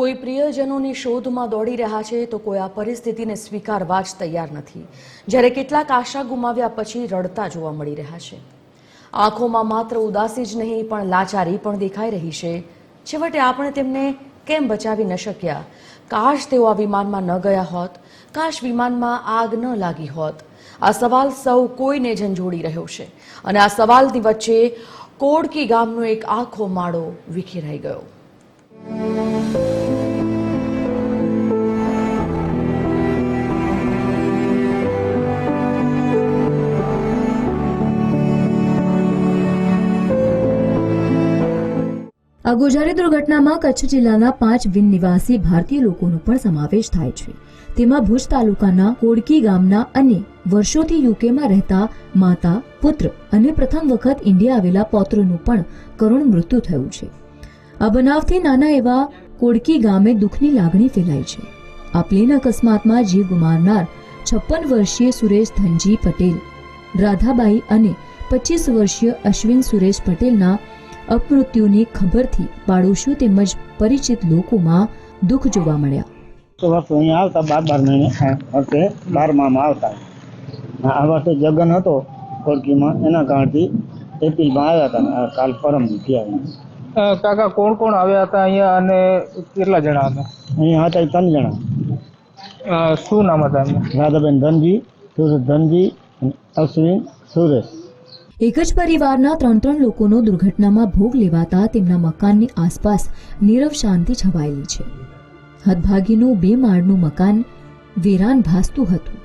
કોઈ પ્રિયજનોની શોધમાં દોડી રહ્યા છે તો કોઈ આ પરિસ્થિતિને સ્વીકારવા જ તૈયાર નથી. જ્યારે કેટલાક આશા ગુમાવ્યા પછી રડતા જોવા મળી રહ્યા છે. આંખોમાં માત્ર ઉદાસી જ નહીં, પણ લાચારી પણ દેખાઈ રહી છે. છેવટે આપણે તેમને કેમ બચાવી ન શક્યા? કાશ તેઓ આ વિમાનમાં ન ગયા હોત, કાશ વિમાનમાં આગ ન લાગી હોત. આ સવાલ સૌ કોઈને ઝંઝોડી રહ્યો છે. અને આ સવાલની વચ્ચે કોડકી ગામનો એક આખો માળો વિખેરાઈ ગયો. આ ગોઝારી દુર્ઘટનામાં કચ્છ જિલ્લાના પાંચ બિન નિવાસી ભારતીય લોકોનો પણ સમાવેશ થાય છે. તેમાં ભુજ તાલુકાના કોડકી ગામના અને વર્ષોથી યુકેમાં રહેતા માતા, પુત્ર અને પ્રથમ વખત ઇન્ડિયા આવેલા પૌત્રનું પણ કરુણ મૃત્યુ થયું છે. આ બનાવથી નાના એવા કોડકી ગામે દુઃખની લાગણી ફેલાઈ છે. આ પ્લેન અકસ્માતમાં જીવ ગુમાવનાર છપ્પન વર્ષીય સુરેશ ધનજી પટેલ, રાધાબાઈ અને પચીસ વર્ષીય અશ્વિન સુરેશ પટેલના અપમૃત્યુની ખબરથી પાડોશીઓ તેમજ પરિચિત લોકોમાં દુઃખ જોવા મળ્યા. તો વર્ષો અહીંયા આવતા બાર બાર મહિને. વર્ષે બારમામાં આવતા. આ વર્ષે જગન હતો કોડકીમાં એના કારણથી એપ્રિલમાં આવ્યા હતા કાલ પરમ દીધી કાકા કોણ કોણ આવ્યા હતા અહીંયા અને કેટલા જણા હતા? અહીંયા હતા ત્રણ જણા. શું નામ હતા રાધાબેન ધનજી સુરેશ ધનજી અશ્વિન સુરેશ. એક જ પરિવારના ત્રણ ત્રણ લોકોનો દુર્ઘટનામાં ભોગ લેવાતા તેમના મકાનની આસપાસ નીરવ શાંતિ છવાયેલી છે. હદભાગીનું બે માળનું મકાન વેરાન ભાસતું હતું.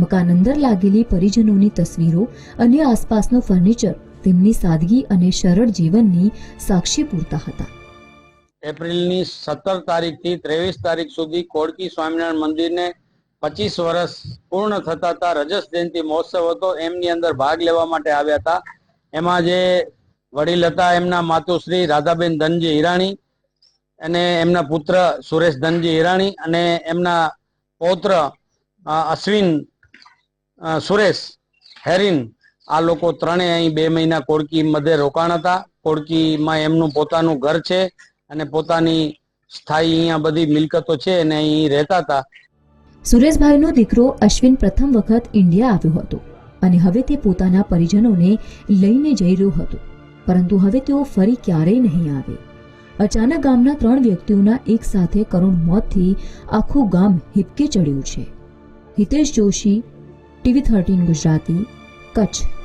મકાન અંદર લાગેલી પરિજનોની તસવીરો અને આસપાસનું ફર્નિચર તેમની સાદગી અને સરળ જીવનની સાક્ષી પૂરતા હતા. એપ્રિલની સત્તર તારીખથી ત્રેવીસ તારીખ સુધી કોડકી સ્વામિનારાયણ મંદિરને પચીસ વર્ષ પૂર્ણ થતા હતા. રજસ જયંતિ મહોત્સવ હતો. એમની અંદર ભાગ લેવા માટે આવ્યા હતા. એમાં જે વડીલ હતા, એમના માતુશ્રી રાધાબેન ધનજી હિરાણી અને એમના પુત્ર સુરેશ ધનજી હિરાણી અને એમના પૌત્ર અશ્વિન સુરેશ હેરિન. આ લોકો ત્રણેય અહીં બે મહિના કોડકી મધ્ય રોકાણ હતા. કોડકીમાં એમનું પોતાનું ઘર છે અને પોતાની સ્થાયી અહીંયા બધી મિલકતો છે અને અહીં રહેતા હતા. સુરેશભાઈનો દીકરો અશ્વિન પ્રથમ વખત ઇન્ડિયા આવ્યો હતો અને હવે તે પોતાના પરિજનોને લઈને જઈ રહ્યો હતો. પરંતુ હવે તેઓ ફરી ક્યારેય નહીં આવે. અચાનક ગામના ત્રણ વ્યક્તિઓના એક સાથે કરુણ મોતથી આખું ગામ હિપકે ચડ્યું છે. Hitesh Joshi, TV thirteen Gujarati, Kutch.